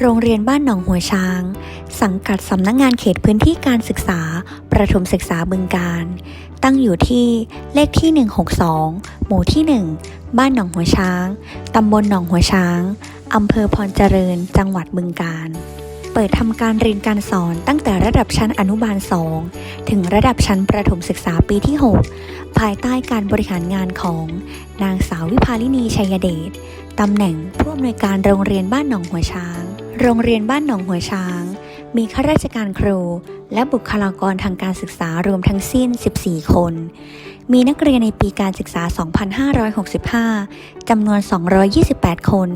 โรงเรียนบ้านหนองหัวช้าง สังกัดสำนักงงานเขตพื้นที่การศึกษา ประถมศึกษาบึงการ ตั้งอยู่ที่เลขที่ 162 หมู่ที่ 1 บ้านหนองหัวช้าง ตำบลหนองหัวช้างอำเภอพรเจริญ จังหวัดบึงการ เปิดทำการเรียนการสอนตั้งแต่ระดับชั้นอนุบาล 2 ถึงระดับชั้นประถมศึกษาปีที่ 6 ภายใต้การบริหารงานของนางสาววิภาลินีชัยเดชตำแหน่งผู้อำนวยการโรงเรียนบ้านหนองหัวช้าง โรงเรียนบ้านหนองหัวช้าง มีข้าราชการครู และบุคลากรทางการศึกษารวมทั้งสิ้น 14 คน มีนักเรียนในปีการศึกษา 2565 จำนวน 228 คน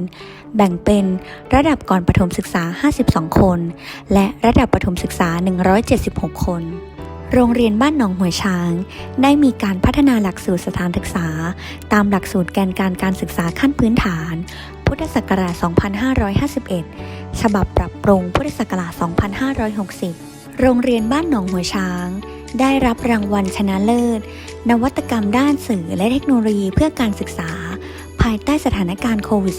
แบ่งเป็นระดับก่อนประถมศึกษา 52 คน และระดับประถมศึกษา 176 คนโรงเรียนบ้านหนองหัวช้าง ได้มีการพัฒนาหลักสูตรสถานศึกษา ตามหลักสูตรแกนการการศึกษาขั้นพื้นฐาน พุทธศักราช 2551 ฉบับปรับปรุงพุทธศักราช 2560 โรงเรียนบ้านหนองหัวช้าง ได้รับรางวัลชนะเลิศ นวัตกรรมด้านสื่อและเทคโนโลยีเพื่อการศึกษา ภายใต้สถานการณ์โควิด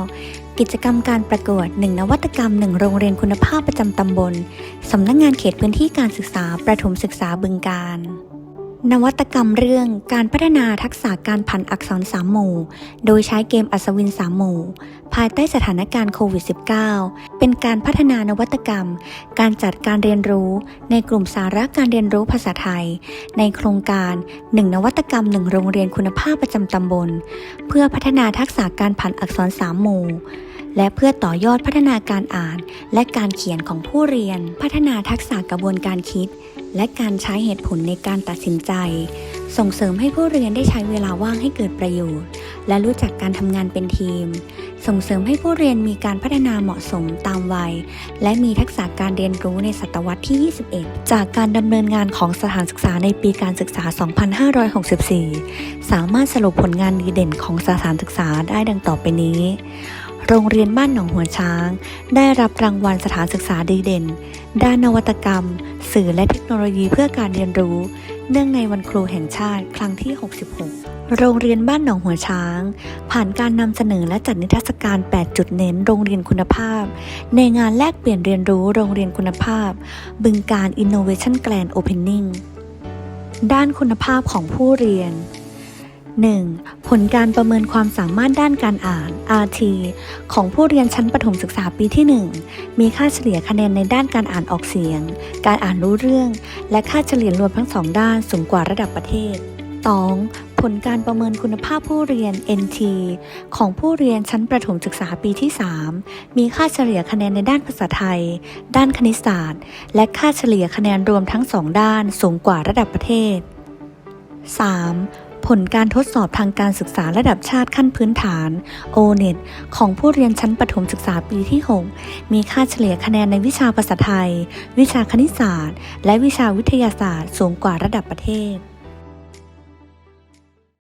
-19 กิจกรรมการประกวด 1 นวัตกรรม 1 โรงเรียนคุณภาพประจำตำบล สำนักงงานเขตพื้นที่การศึกษาประถมศึกษาบึงการ นวัตกรรมเรื่องการพัฒนาทักษะการผันอักษรสามหมู่ โดยใช้เกมอัศวินสามหมู่ ภายใต้สถานการณ์โควิด -19 เป็นการพัฒนานวัตกรรม การจัดการเรียนรู้ ในกลุ่มสาระการเรียนรู้ภาษาไทย ในโครงการ 1 นวัตกรรม 1 โรงเรียนคุณภาพประจำตำบล เพื่อพัฒนาทักษะการผันอักษรสามหมู่และเพื่อต่อยอดพัฒนาการอ่าน และการเขียนของผู้เรียน พัฒนาทักษะกระบวนการคิด และการใช้เหตุผลในการตัดสินใจ ส่งเสริมให้ผู้เรียนได้ใช้เวลาว่างให้เกิดประโยชน์ และรู้จักการทำงานเป็นทีม ส่งเสริมให้ผู้เรียนมีการพัฒนาเหมาะสมตามวัย และมีทักษะการเรียนรู้ในศตวรรษที่ 21 จากการดำเนินงานของสถานศึกษาในปีการศึกษา 2564 สามารถสรุปผลงานดีเด่นของสถานศึกษาได้ดังต่อไปนี้ โรงเรียนบ้านหนองหัวช้าง ได้รับรางวัลสถานศึกษาดีเด่น ด้านนวัตกรรม สื่อและเทคโนโลยีเพื่อการเรียนรู้ เนื่องในวันครูแห่งชาติ ครั้งที่ 66 โรงเรียนบ้านหนองหัวช้าง ผ่านการนำเสนอและจัดนิทรรศการ 8 จุดเน้น โรงเรียนคุณภาพ ในงานแลกเปลี่ยนเรียนรู้โรงเรียนคุณภาพ บึงการ Innovation Grand Opening ด้านคุณภาพของผู้เรียน 1. ผลการประเมินความสามารถด้านการอ่าน RT ของผู้เรียนชั้นประถมศึกษาปีที่ 1 มีค่าเฉลี่ยคะแนนในด้านการอ่านออกเสียง การอ่านรู้เรื่อง และค่าเฉลี่ยรวมทั้งสองด้านสูงกว่าระดับประเทศ 2. ผลการประเมินคุณภาพผู้เรียน NT ของผู้เรียนชั้นประถมศึกษาปีที่ 3 มีค่าเฉลี่ยคะแนนในด้านภาษาไทย ด้านคณิตศาสตร์ และค่าเฉลี่ยคะแนนรวมทั้งสองด้านสูงกว่าระดับประเทศ 3. ผลการทดสอบทางการศึกษาระดับชาติขั้นพื้นฐาน O-NET ของผู้เรียนชั้นประถมศึกษาปีที่ 6 มีค่าเฉลี่ยคะแนนในวิชาภาษาไทย วิชาคณิตศาสตร์ และวิชาวิทยาศาสตร์สูงกว่าระดับประเทศ